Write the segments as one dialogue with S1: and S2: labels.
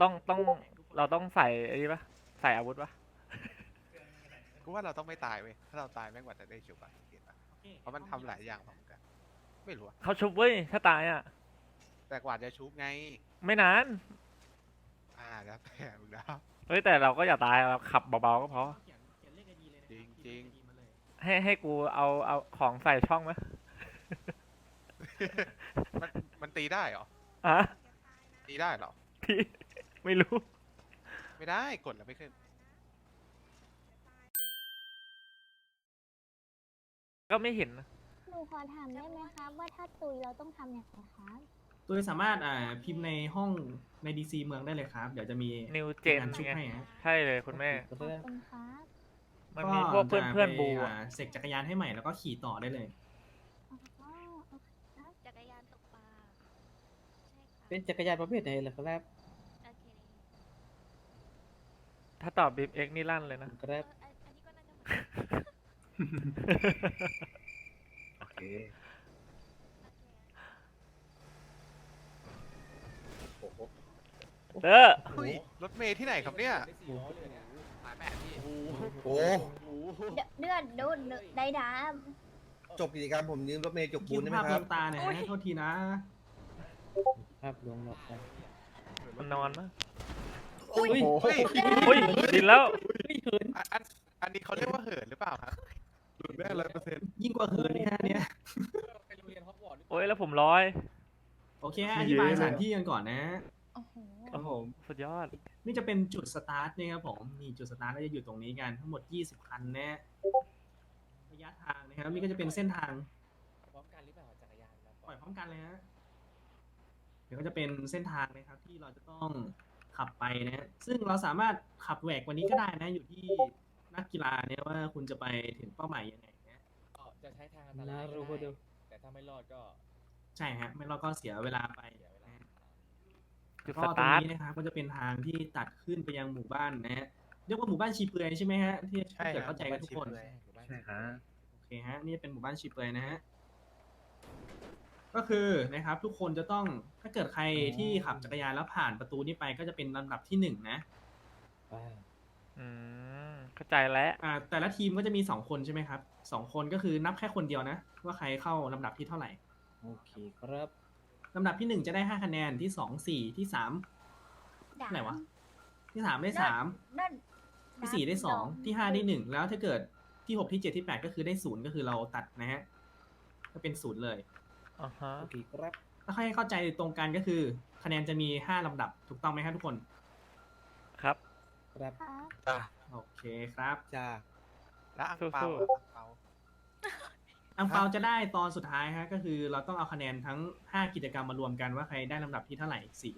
S1: ต้องต้องเราต้องใส่ไอ้นี่ปะใส่อาวุธปะ
S2: กูว่าเราต้องไม่ตายเว้ย ถ้าเราตายแม่งกว่าจะได้ชุบอะเห็นปะเพราะมันทำหลายอย่างพร้อมกัน ไม่รู้อะ
S1: เขาชุบเว้ยถ้าตายอะ
S2: แต่กว่าจะชุบไง
S1: ไม่นาน
S2: อ่าแล้วแต่มึงนะ
S1: เฮ้ยแต่เราก็อย่าตายเราขับเบาๆก็พอ
S2: จริงจริง
S1: ให้ให้กูเอาเอาของใส่ช่องไหม
S2: มันมันตีได้เหรอ
S1: อะ
S2: ตีได้เหรอ
S1: พี่ ไม่รู้
S2: ไม่ได้กดแล้วไม่ขึ้น
S1: ก็ไม่เห็นนะ
S3: หนูขอถามได้ไหมครับ ว่าถ้าตุยเราต้องทำอย่างไรครับ
S4: ตัวสามารถอ่าพิมพ์ในห้องในดีซีเมืองได้เลยครับ เดี๋ยวจะมี
S1: นิวเจน
S4: งานชุบ
S1: ไง
S4: ให้ฮะ
S1: ใช่เลยคุณแม่
S3: ขอบคุณครับ
S1: มันมีพวกเพื่อนเพื่อนๆบู
S4: จะไป
S1: อะ
S4: อ่าเสกจักรยานให้ใหม่แล้วก็ขี่ต่อได้เลย
S3: อ๋อโอเคครับ
S5: จักรยานตกปลาใช่ค่ะ
S6: เป็นจักรยานประเภทไหนเหรอครับ
S5: โอเค
S1: ถ้าตอบบีบเอ็กนี่ลั่นเลยนะ
S6: ค
S5: เอ
S6: รั
S5: อบอันอันนี้ก็น่าจะเหมือน
S6: โอเคโอ้โห
S1: เออ
S2: เฮ้ยรถเมย์ที่ไหนครับเนี่ย
S7: โอ้
S3: เดือดดูดได้ดาบ
S7: จบกิจกรรมผมยืมรถเมย์จกปู
S4: คิ
S7: น
S4: ด
S7: ได้ไหม
S4: ภาพ
S7: ค
S4: ล
S7: รับ
S4: วงตาหน่อยนะโทษทีนะ
S6: ครับลงหลบไป
S1: มันนอนมั้ง
S7: โอ้ย
S2: เฮ้ย
S1: อุ้ยดินแล้ว
S2: อันอันอันนี้เขาเรียกว่าเหินหรือเปล่าครับ
S4: ยิ่งกว่าเหินนี่ฮะเนี่ย
S1: โอ้ยแล้วผมร้อย
S4: โอเคฮะอธิบายสถานที่กันก่อนนะ
S3: โอ้โห
S1: โอ้โหสุดยอด
S4: นี่จะเป็นจุดสตาร์ทนะครับผมนี่จุดสตาร์ทก็จะอยู่ตรงนี้กันทั้งหมด 20 คันนะระยะทางนะครับนี่ก็จะเป็นเส้นทาง
S6: พร้อมกันหรือเปล่าจักรยานครับ
S4: ปล่อยพร้อมกันเลยฮะเดี๋ยวก็จะเป็นเส้นทางนะครับที่เราจะต้อง ขับไปนะซึ่งเราสามารถขับแหวกกวันนี้ก็ได้นะ อยู่ที่นักกีฬาเนี่ยว่าคุณจะไปถึงเป้าหมายยังไงนะ
S6: ก็จะใช้ทางอันตรายก็ได้แต่ถ้าไม่รอดก็
S4: ใช่ฮะไม่เราก็เสียเวลาไปนะ
S1: จุด
S4: ก็
S1: ส
S4: ตรง
S1: ตาร์ท
S4: นี้นะครับก็จะเป็นทางที่ตัดขึ้นไปยังหมู่บ้านนะฮะเรียกว่าหมู่บ้านชีเปลือยใช่ไหมฮะที่
S2: ใช่
S4: ถ้าเกิด
S2: ครับ
S4: เข้าใจกันทุกคน
S6: ใช่ครับ
S4: โอเคฮะนี่เป็นหมู่บ้านชีเปลือยนะฮะ ก็คือนะครับทุกคนจะต้องถ้าเกิดใครที่ขับจักรยานแล้วผ่านประตูนี้ไปก็จะเป็นลำดับที่หนึ่งนะ
S6: ว้าว
S1: อืมเข้าใจแล้ว
S4: อ่าแต่ละทีมก็จะมีสองคนใช่ไหมครับสองคนก็คือนับแค่คนเดียวนะ ว่าใครเข้าลำดับที่เท่าไหร่
S6: โอเคครับ
S4: ลำดับที่หนึ่งจะได้ห้าคะแนนที่สองสี่ที่สาม
S3: ดาบ
S4: ไหนวะ ที่สามได้สาม
S3: นั่น
S4: ที่สี่ได้สองที่ห้าได้หนึ่งแล้วถ้าเกิดที่หกที่เจ็ดที่แปดก็คือได้ศูนย์ก็คือเราตัดนะฮะก็เป็นศูนย์เลย
S1: อ่าฮะ
S6: โอเคครับ
S4: ถ้าให้เข้าใจตรงกันก็คือ คะแนนจะมีห้าลำดับถูกต้องไหมครับทุกคน
S1: ครับ
S6: ครับ
S3: ครับ
S2: จ้า
S4: โอเคครับ
S7: จ้า
S2: แล้วอังเปา
S1: สู้
S2: อะ
S1: ๆ
S2: อังเปา
S4: อังเปาจะได้ตอนสุดท้ายฮะก็คือเราต้องเอาคะแนนทั้งห้ากิจกรรมมารวมกันว่าใครได้ลำดับที่เท่าไหร่สี่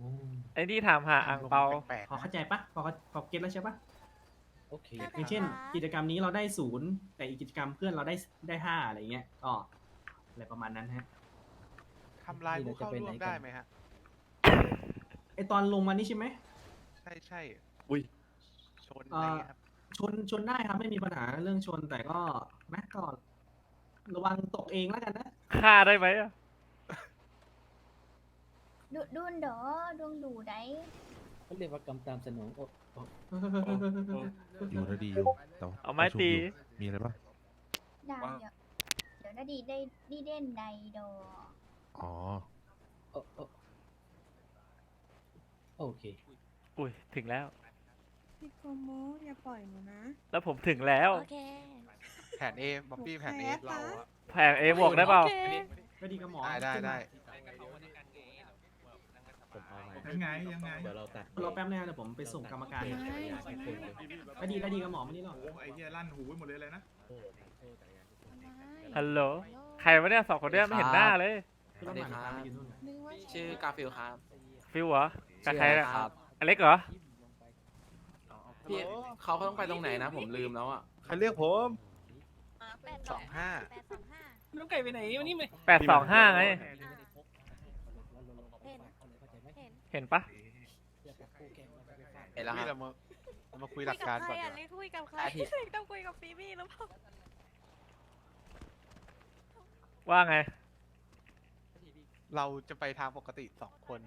S6: อืม
S1: ไอ้นี่ถามหาอ่างเปา
S2: แปลกๆ
S4: พอ
S2: นะ
S4: เข้าใจปะพอพอเก็ตแล้วใช่ปะ
S6: โอเค
S4: อย่างเช่น กิจกรรมนี้เราได้ศูนย์แต่อีกกิจกรรมเพื่อนเราได้ได้ห้าอะไรเงี้ยก็ อะไรประมาณนั้นฮะ
S2: ทำลายผู้เข้าร่วมได้ไหมฮะ
S4: ไอตอนลงมานี่ใช่ไหม
S2: ใช่ใช่
S7: อุ้ย
S2: ชนอะไรเงี้ยครับ
S4: ชนชนได้ครับไม่มีปัญหาเรื่องชนแต่ก็นะก็ระวังตกเองแล้วกันนะ
S1: ฆ่าได้ไหมอะ
S3: ดูดุนเดอดวงดูได้
S6: เขาเรียกว่ากรรมตามสนองโอ้โอ้
S8: อยู่นะดีอยู่แต่ว่า
S1: เอาไม้
S8: ชุบ
S1: ตี
S8: อยู่มีอะไรบ้าง
S3: ดาวเดี๋ยวเดี๋ยวนาดีได้ดีเด่นใดดอ
S8: อ๋อ
S6: โอ้โอ้โอเค
S1: อุ้ยถึงแล้ว
S9: พี่โกโมอย่าปล่อยหนูนะ
S1: แล้วผมถึงแล้ว
S5: โอเค
S2: แผนเอบ๊อบบี้แผนเอ
S9: แพ้ปะ
S2: เราอะ
S1: แผงเอบวกได้เปล่า
S5: โอเค
S4: ก็ดีกับหมอ
S2: ได้ได้ได้
S6: ผมเอามา
S10: ยังไงยังไง
S6: เดี๋ยวเราตัด
S4: รอแป๊บนึงนะเดี๋ยวผมไปส่งกรรมการ
S6: จักรยานทุกคนเลย
S4: ก็ดีก็ดีกับหมอไม่นี่หรอก
S10: โอ้ไอ้เหี้ยลั่นหูไปหมดเลยเลยนะ
S6: โอ้โอ้ จักรยานทุกคนเลย
S1: ฮัลโหล ใครวะเนี่ยสองคนเนี่ยไม่เห็นหน้าเลย
S4: คือระหว่างทางไปอยู่นู่นน่ะ
S9: นึกว่า
S11: ชื่อกาฟิลครับ
S1: ฟิวเหรอกับใคร
S11: ชื่อ
S1: อะ
S11: อะไรครับ
S1: อเล็กเหรอ
S11: พี่เขาต้องไปตรงไหนนะ ผมลืมแล้วอะ
S7: ใครเรียกผม
S5: อ่าแปด
S2: สองห้า
S5: แปดสองห้า
S11: น้องไก่ไปไหนวันนี้ไหม
S1: แปดสองห้าไง
S5: เห็นเห็น
S1: เห็นปะ
S11: เห็นแล้วค
S2: นี่
S11: รับ
S2: เรามาเรามาคุยห
S5: คุ
S2: ลั
S5: ย
S2: ก
S5: กับ
S2: การ
S5: ใคร
S2: ก่อน
S5: อะ
S2: ดี
S5: เล็
S2: กว่า
S5: กคุยกับใคร
S11: อาทิตย์
S5: เล็กต้องคุยกับฟีบี้หรือเปล่า
S1: ว่าไง
S2: เราจะไปทางปกติสองคน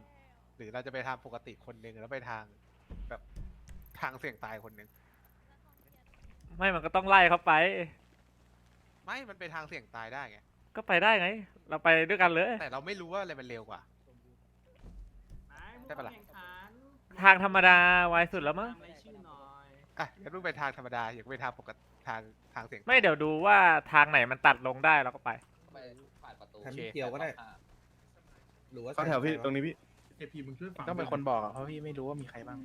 S2: หรือเราจะไปทางปกติคนหนึ่งแล้วไปทางแบบทางเสี่ยงตายคนหนึ่ง
S1: ไม่มันก็ต้องไล่เขาไป
S2: ไม่ มันไปทางเสี่ยงตายได้ไง
S1: ก็ไปได้ไง เราไปด้วยกันเลย
S2: แต่เราไม่รู้ว่าอะไรมันเร็วกว่า ได้ปะล่ะ
S4: แข่งขัน
S1: ทางธรรมดาไวสุดแล้วมั้ง
S4: ตามรายชื่อหน่อย
S2: อะงั้นมึงไปทางธรรมดาอย่าไปทางปกติทางทางเสี่ยงตาย
S1: ไม่เดี๋ยวดูว่าทางไหนมันตัดลงได้เราก็ไป
S7: แถมเกี่ยวก็ได้ หรือว่า
S8: เข้าแถวพี่ตรงนี้พี่
S10: เอพีมึงช่วยฟัง
S8: ต้องเป็นคนบอกอะเพราะพี่ไม่รู้ว่ามีใครบ้าง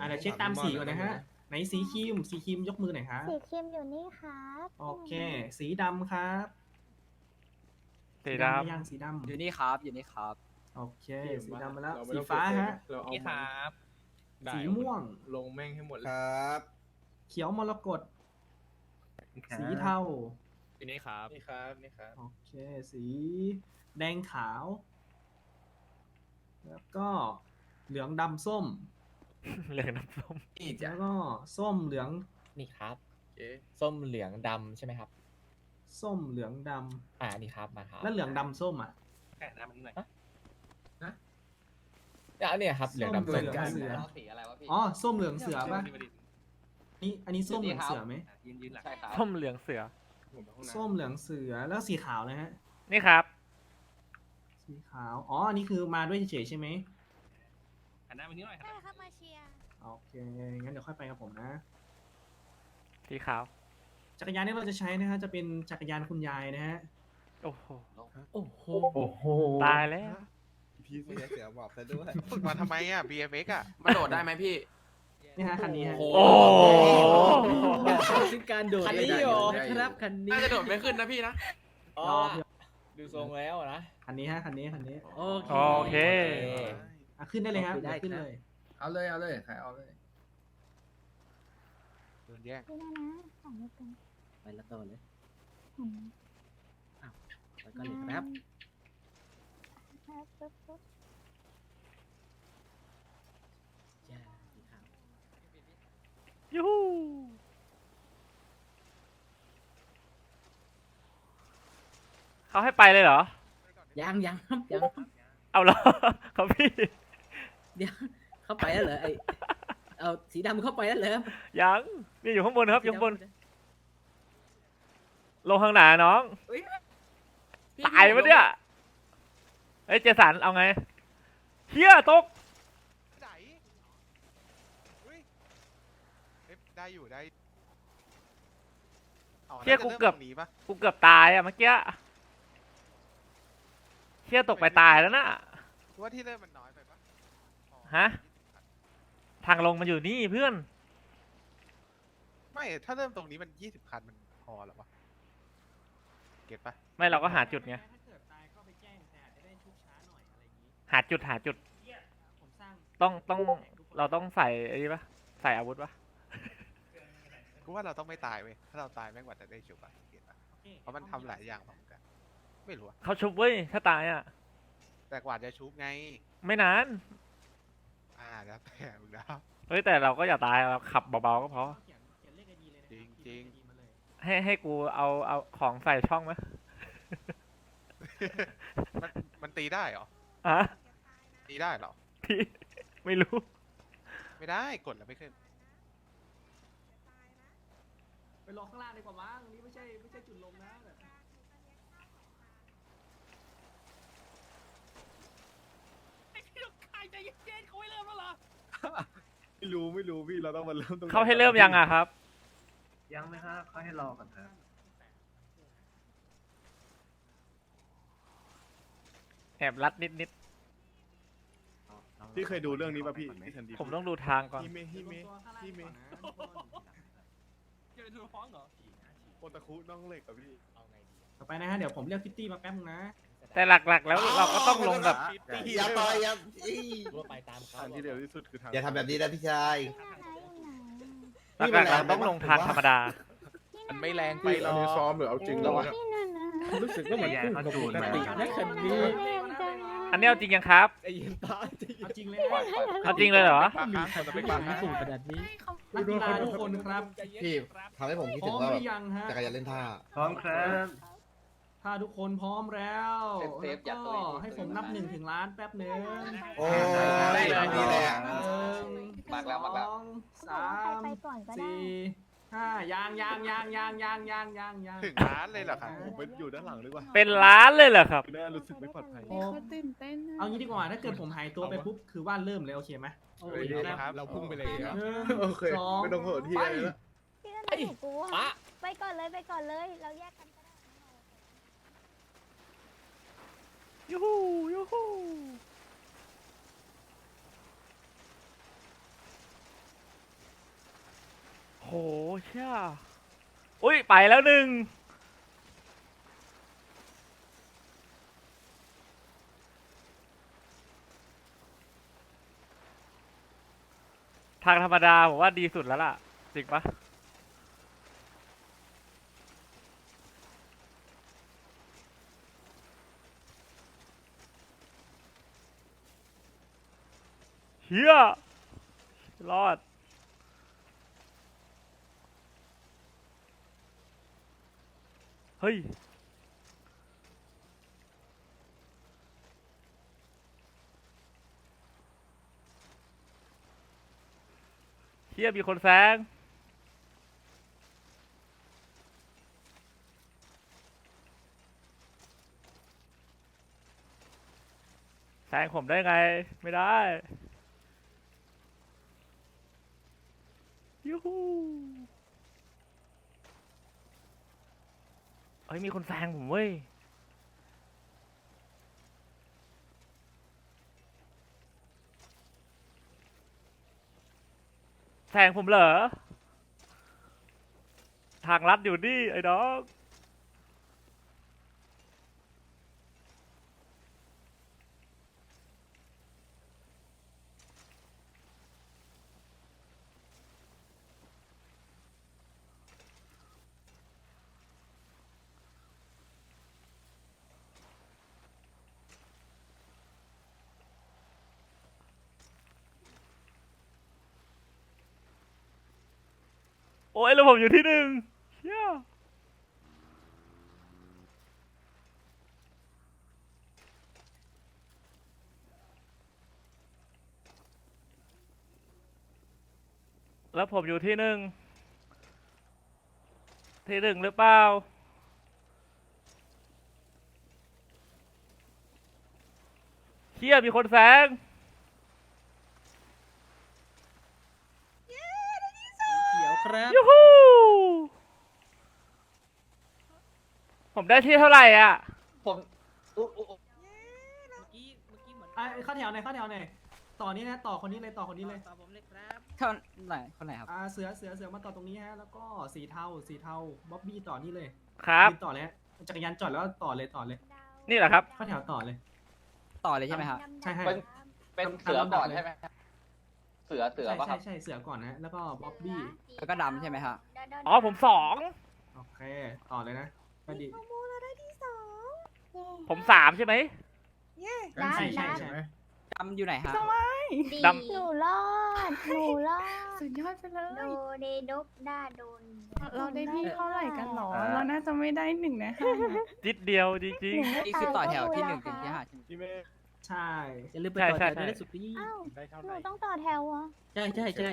S4: อะเดี๋ยวเช็คตามสีก่อนนะฮะ ไหนสีครีมสีครีมยกมือหน่อยครับ
S3: สีครีมอยู่นี่ครับ
S4: โอเค สีดำครับ
S1: สี
S4: ไม่
S1: ดำ
S4: ยังสีดำ
S11: อยู่นี่ครับ อยู่นี่ครับ
S4: โอเค สีดำมาแล้ว สีฟ้าฮะ
S10: เราเอา
S11: นี่ครับ
S4: สีม่วง
S10: ลงแม่งให้หมดเลย
S7: ครับ
S4: เขียวมรกตสีเทา
S11: อยู่นี่ครับ
S10: นี่ครับนี่ครับ
S4: โอเค สีแดงขาว แล้วก็เหลืองดำส้ม
S1: เหลืองน้ำส้ม
S11: นี่
S4: แล้
S11: จ้ะ
S4: วก็ส้มเหลือง
S6: นี่ครับ
S10: โอเค
S6: ส้มเหลืองดำใช่ไหมครับ
S4: ส้มเหลืองด
S6: อ่านี่ครับมาครับำ
S4: แล้วเหลืองดำส้มอะ
S10: แค่น้ำมันหน่อย
S6: อะเนี่ยครับเหลืองดำ
S4: ส้
S6: ส้
S4: ม
S6: ม
S4: เหลืองเสือ
S11: สีอะไรวะพี่
S4: อ๋อ ส้มเหลืองเสือป่ะนี่อันนี้ส้มเหลืองเสือไหม
S10: ยืนยืนหลัง
S11: ใช่ครับ
S1: ส้มเหลืองเสือ
S10: ผมไปห้องน้ำ
S4: ส้มเหลืองเสือแล้วสีขาวนะฮะ
S1: นี่ครับ
S4: สีขาว อ๋อ อันนี้คือมาด้วยเฉยๆใช่ไหม
S10: หันหน้ามานี้หน่อยหันห
S5: ได้
S10: น้า
S5: ครับมาเชียร์
S4: โอเค งั้นเดี๋ยวค่อยไปกับผมนะ
S1: สีขาว
S4: จักรยานที่เราจะใช้นะฮะ จะเป็นจักรยานคุณยายนะฮะ
S1: โอ้โห
S6: โอ้โห
S8: โอ้โห
S1: ตายแล้ว
S7: พี่เสียเสือบอกซะด้วย
S2: ฝึกมาทำไมอะ BMX อะ
S11: มาโดดได้ไหมพี่
S4: นี่ฮะคันนี้ฮะ
S11: โอ้
S1: โอ้โห
S6: ซึ่งการโดด
S11: คันนี้เหรอ
S6: นะครับคันนี้
S11: น่าจะโดดไม่ขึ้นนะพี่นะ
S6: อ๋อ
S4: รอเพื่อน
S6: ดูทรงแล้วนะ
S4: คันนี้ฮะคันนี้คันนี้
S6: โอเค
S1: โอเค
S4: อะขึ้นได้เลยครับ
S6: ได้
S4: เดี๋ยวขึ้น
S6: ครับ
S4: เลย
S10: เอาเลยเอาเลยใครเอาเลย
S2: โดนแย่ง
S3: นี่นะนะของนี่เป็น
S6: ไปแล้วต่อเลย
S3: อืม
S6: แล้วก็เลยครับ
S3: ครับปุ๊บปุ๊บ
S6: จ้าสีขาว
S1: ยูฮูเขาให้ไปเลยเหรอ
S6: ยังยังครับยัง
S1: เอาเหรอเขาพี่
S6: เดี๋ยวเข้าไปแล้วเหรอไอเอาสีดำเข้าไปแล้วเหรอ
S1: ยัง นี่อยู่ข้างบนครับอยู่ข้างบน ลงข้างหนาน้อง
S11: พี่
S1: ตายปะเนี่ย เฮ้ยเจสันเอาไงเฮียตก
S2: ไหนเฮ้ยเอ๊ะ ได้อยู่ได้อ๋อ
S1: เชี่ย
S2: น่าจะ
S1: กู
S2: ริ่ม
S1: เกือบ
S2: ตรงนี้ปะ
S1: กูเกือบตายอะเมื่อกี้เฮียตกไปตายแล้วน่ะ
S2: กูว่าที่เริ่มมันน้อยไปปะอ๋อ
S1: ฮะ ทางลงมันอยู่นี่เพื่อน
S2: ไม่ถ้าเริ่มตรงนี้มันยี่สิบคันมันพอเหรอวะเก็ตปะ
S1: ไม่เราก็หาจุดไง
S4: ถ้าเกิดตายก็ไปแจ้งแต่อาจจะได้ชุบช้าหน่อยอะไรอย่างนี้
S1: หาจุดหาจุด
S4: ผมสร้าง
S1: ต้องต้อง เราต้องใส่ไอ้นี่ปะใส่อาวุธปะ
S2: กูว่าเราต้องไม่ตายเว้ย ถ้าเราตายแม่งกว่าจะได้ชุบอะเก็ตปะ
S4: โอค
S2: เพราะมันทำหลายอย่างพร้อมกัน ไม่รู้อะ
S1: เขาชุบเว้ย ถ้าตายอะ
S2: แต่กว่าจะชุบไง
S1: ไม่นาน
S2: อ่าแล้วแต่มึงนะ
S1: เฮ้ยแต่เราก็อย่าตายเราขับเบาๆก็พอ
S4: เขียนเขียนเลขไอดีเลยนะคบ
S2: จริงๆ
S4: เขียนเลข ID มาเลย
S1: ให้ให้กูเอาเอาของใส่ช่องไหม
S2: มันมันตีได้เหรอ
S1: อะ
S2: ตีได้เหรอ
S1: ที่ ไม่รู้
S2: ไม่ได้กดแล้วไม่ขึ้น
S4: ไป รอข้างล่างดีกว่ามั้งนี่ไม่ใช่ไม่ใช่จุดลงนะแบบ
S8: ไม่รู้ไม่รู้พี่เราต้องมาเริ่มตรงไหน
S1: เขาให้เริ่มยังอะครับ
S4: ยังไหมครับเขาให้รอก่อนครับ
S1: แอบรัดนิดนิด
S8: พี่เคยดูเรื่องนี้ป่ะพี่พี่ทันดี
S1: ๆผมต้องดูทางก่อน
S8: ฮิเมฮิเม
S4: ตัวข้าง ล่าง
S8: ฮิเม
S4: ก่อนนะทุกคน
S8: โอตาคุน้องเหล็กกับพี่
S4: ต่อไปนะฮะเดี๋ยวผมเรียกพิตตี้มาแป๊บนึงนะ
S1: แต่หลักๆ แล้วเราก็ต้องลงแบบ
S7: อย่าต่อยอย่าอี
S6: รั่วไปตามเขา
S8: ทางที่เร็วที่สุดคือทาง
S7: อย่าทำแบบนี้นะพี่ชาย
S3: พี่นานะอยู่ไหน
S1: หลักๆเราต้องลงทางธรรมดา
S11: มันไม่แรงไป
S8: พี่
S11: หร
S8: อั
S11: อน
S8: นี้
S11: ก
S8: ซ้อมหรือเอาจริงแล้ววะ
S3: พี่นานะ
S8: รู้สึกว่าเหมือนพุ่งกับปกติ
S6: นะคันนี้
S3: แรงจัง
S1: อันนี้เอาจริงยังครับ
S6: ไอ้ยินตาจริง
S4: เอาจริงเลยนะ
S1: เอาจริงเลยเหรอ
S8: ปากค้างคนจะไปปากค้าง
S6: สูงขนาดนี้
S4: นักกีฬาทุกคนครับ
S7: พี่ทำให้ผมคิด
S4: พร้
S7: ถึ
S4: องม
S7: ว่า
S4: ห
S7: แบ
S4: รื
S7: บ
S4: อยังฮะ
S7: จักรยานเล่นท่า
S4: พร้อมครับ ถ้าทุกคนพร้อมแล้ว
S7: เซฟเซฟอย่า
S4: แล้ว
S7: ตุ
S4: ก็
S7: ย
S4: ให้ผมนับหนึ่งถึงล้านแป๊บหนึ่ง
S7: โอ้
S2: ได้เลย ดีเลยอะ
S4: หนึ่ง
S7: มากแล้วมากแล้ว
S4: สองสา
S3: ใคร
S4: ม
S3: ไปก่อนก็ได้
S4: สี่ ห้ายางยางยางยางยางยางยางยาง
S2: ถึงร้านเลยเหรอครับ
S8: ผมไปอยู่ด้านหลังดีกว่า
S1: เป็นล้านเลยเหรอครับ
S8: น่รู้สึกไม่ปลอดภัย
S9: เขาตื่นเต้นนะ
S4: เอางี้ดีกว่าถ้าเกิดผมหายตัวไปปุ๊บคือว่าเริ่มเลยโอเคไหม
S6: โอ้
S2: เฮ้ยดีครับ
S8: เราพุ่งไปเลยครับ
S4: หนึ่ง
S8: โอเค
S4: สอง
S8: ไม่ต้องโหดที่
S4: ไป
S8: อะไรแล้ว
S3: พี่ก็ไม่ถูกกูอะไปก่อนเลยไปก่อนเลย เราแยกกันก็ได้
S1: ยูฮูยูฮูโห เชี่ยอุ้ยไปแล้วหนึ่งทางธรรมดาผมว่าดีสุดแล้วล่ะ จริงปะเฮียรอด เฮ้ย เฮียมีคนแซงแซงผมได้ไง ไม่ได้ยูฮู เฮ้ยมีคนแซงผมเว้ย แซงผมเหรอ ทางลัดอยู่นี่ไอ้ดอก อ้ยแล้วผมอยู่ที่หนึ่งเชี่ยแล้วผมอยู่ที่หนึ่ง ที่หนึ่งหรือเปล่า เชี่ยมีคนแซง
S6: เขียว ครับ
S1: ยูฮูผมได้ที่เท่าไหร่อะ
S7: ผมอุ๊อุ๊อุ๊
S6: เมื่อกี้เมื่อกี้เหมือน
S4: อะเข้าแถวหน่อยเข้าแถวหน่อยต่อนี้นะต่อคนนี้เลยต่อคนนี้เลย
S6: ต่อผมเลยครับ
S11: เท่าไหนคนไหนครับ
S4: อ่าเสือเสือเสือมาต่อตรงนี้ฮะแล้วก็สีเทาสีเทาบ๊อบบี้ต่อนี่เลย
S1: ครับ
S4: ยืนต่อเลยฮะจักรยานจอดแล้วต่อเลยต่อเลย
S1: นี่แหละครับ
S4: เข้าแถวต่อเลย
S11: ต่อเลยใช่ไหมครับ
S4: ใช่ให้
S7: เป็นเป็นเสือก่อนใช่ไหมครับ เสือเสือ
S4: ใช่
S7: ป่ะค
S4: ใช่
S7: รับ
S4: ใช่เสือก่อนนะ แล้วก็บ๊อบบี้
S11: แล้วก็ดำใช่ไหมครับ
S1: อ๋อผมสอง
S4: โอเค ต่อเลยนะก็ดี
S9: โมโมเราได้ที่สอง
S1: ผมสามใช่ไหม
S9: เย้
S3: ได้
S4: ใช่ใช่
S3: ได้
S4: ใช่
S11: ดำอยู่ไหนครับ
S3: ดี
S1: ด
S3: หนูรอดหนูรอด
S9: สุดยอดไปเล
S3: โด
S9: ย
S3: เดดกดาโดน
S9: เราได้ที่เท่าไหร่กันหรอ
S1: อ่า
S9: เราน่าจะไม่ได้หนึ่งนะห้า
S1: จิตเดียวจริง
S11: นี่คือต่อแถวที่หนึ่งถึงที่ห้าใช่ไหม
S8: พี่เมย์
S4: ใช่
S6: อย่าลืมไป
S1: ใช่
S6: ต่อ
S1: ใช่
S6: แถวด้วย
S1: ใช่
S6: นะสุกี้
S3: อ้าว
S8: ได้เท่า
S3: ห
S8: ไห
S3: นู
S8: ร่
S3: ต้องต่อแถวเหรอ
S6: ใช่ใช่ใช่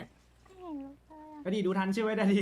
S3: ไม่เห็นเลยอะ
S4: ก็ดีดูทันใช่ไหมได้ดี